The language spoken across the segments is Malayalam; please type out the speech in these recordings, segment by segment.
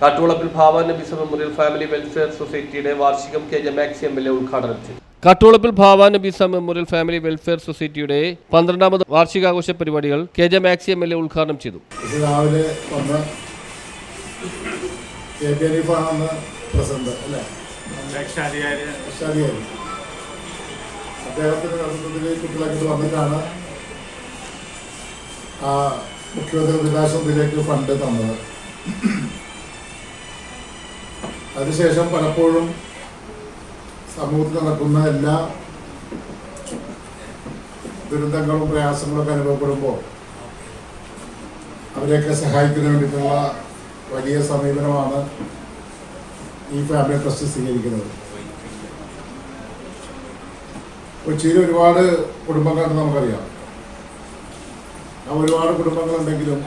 കാട്ടുവളപ്പിൽ ഭാവ നബീസ മെമ്മോറിയൽ ഫാമിലി വെൽഫെയർ സൊസൈറ്റിയുടെ വാർഷികം കെ ജമാക്സി എം എൽ എ ഉദ്ഘാടനം ചെയ്തു. കാട്ടുവളപ്പിൽ ഭാവ നബീസ മെമ്മോറിയൽ ഫാമിലി വെൽഫെയർ സൊസൈറ്റിയുടെ പന്ത്രണ്ടാമത് വാർഷികാഘോഷ പരിപാടികൾ K J Maxi M L A ഉദ്ഘാടനം ചെയ്തു. രാവിലെ വന്ന് കെ പി അനീഫാണെന്ന് പ്രസിഡന്റ് അല്ലേ? അദ്ദേഹത്തിന്റെ നേതൃത്വത്തിൽ കുട്ടികളൊക്കെ വന്നിട്ടാണ് മുഖ്യമന്ത്രി ദുരിതാശ്വാസത്തിലേക്ക് ഫണ്ട് തന്നത്. അതിനുശേഷം പലപ്പോഴും സമൂഹത്തിൽ നടക്കുന്ന എല്ലാ ദുരന്തങ്ങളും പ്രയാസങ്ങളൊക്കെ അനുഭവപ്പെടുമ്പോൾ അവരെയൊക്കെ സഹായിക്കുന്നതിന് വേണ്ടിയിട്ടുള്ള വലിയ സമീപനമാണ് ഈ ഫാമിലി ട്രസ്റ്റ് സ്വീകരിക്കുന്നത്. കൊച്ചിയിൽ ഒരുപാട് കുടുംബങ്ങളുണ്ട് നമുക്കറിയാം. ആ ഒരുപാട് കുടുംബങ്ങളുണ്ടെങ്കിലും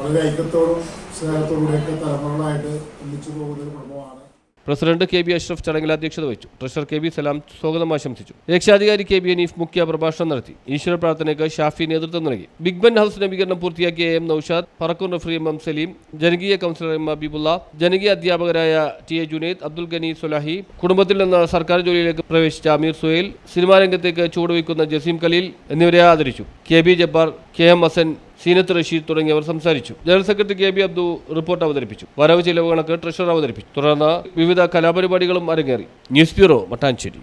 വളരെ ഐക്യത്തോടും സ്നേഹത്തോടുകൂടെയൊക്കെ തലമുറകളായിട്ട് ഒന്നിച്ചു പോകുന്ന ഒരു കുടുംബമാണ്. പ്രസിഡന്റ് കെ ബി അഷ്റഫ് ചടങ്ങിൽ അധ്യക്ഷത വഹിച്ചു. ട്രഷറർ കെ ബി സലാം സ്വാഗതം ആശംസിച്ചു. രക്ഷാധികാരി കെ ബി അനീഫ് മുഖ്യ പ്രഭാഷണം നടത്തി. ഈശ്വര പ്രാർത്ഥനയ്ക്ക് ഷാഫി നേതൃത്വം നൽകി. ബിഗ് ബൻ ഹൗസ് നവീകരണം പൂർത്തിയാക്കിയ M Noushad Parakkur referee M M Saleem ജനകീയ കൗൺസിലർ എം അബീബുള്ള ജനകീയ അധ്യാപകരായ ടി എ ജുനൈദ് അബ്ദുൽ ഗനി സുലാഹി കുടുംബത്തിൽ നിന്ന് സർക്കാർ ജോലിയിലേക്ക് പ്രവേശിച്ച അമീർ സുഹേൽ സിനിമാ രംഗത്തേക്ക് ചുവടുവയ്ക്കുന്ന ജസീം ഖലീൽ എന്നിവരെ ആദരിച്ചു. K B Jabbar K M Hassan Zeenath Rasheed തുടങ്ങിയവർ സംസാരിച്ചു. General secretary K B Abdu report അവതരിപ്പിച്ചു. വരവ് ചിലവ് കണക്ക് ട്രഷറർ അവതരിപ്പിച്ചു. തുടർന്ന് വിവിധ കലാപരിപാടികളും അരങ്ങേറി. News bureau Mattancherry.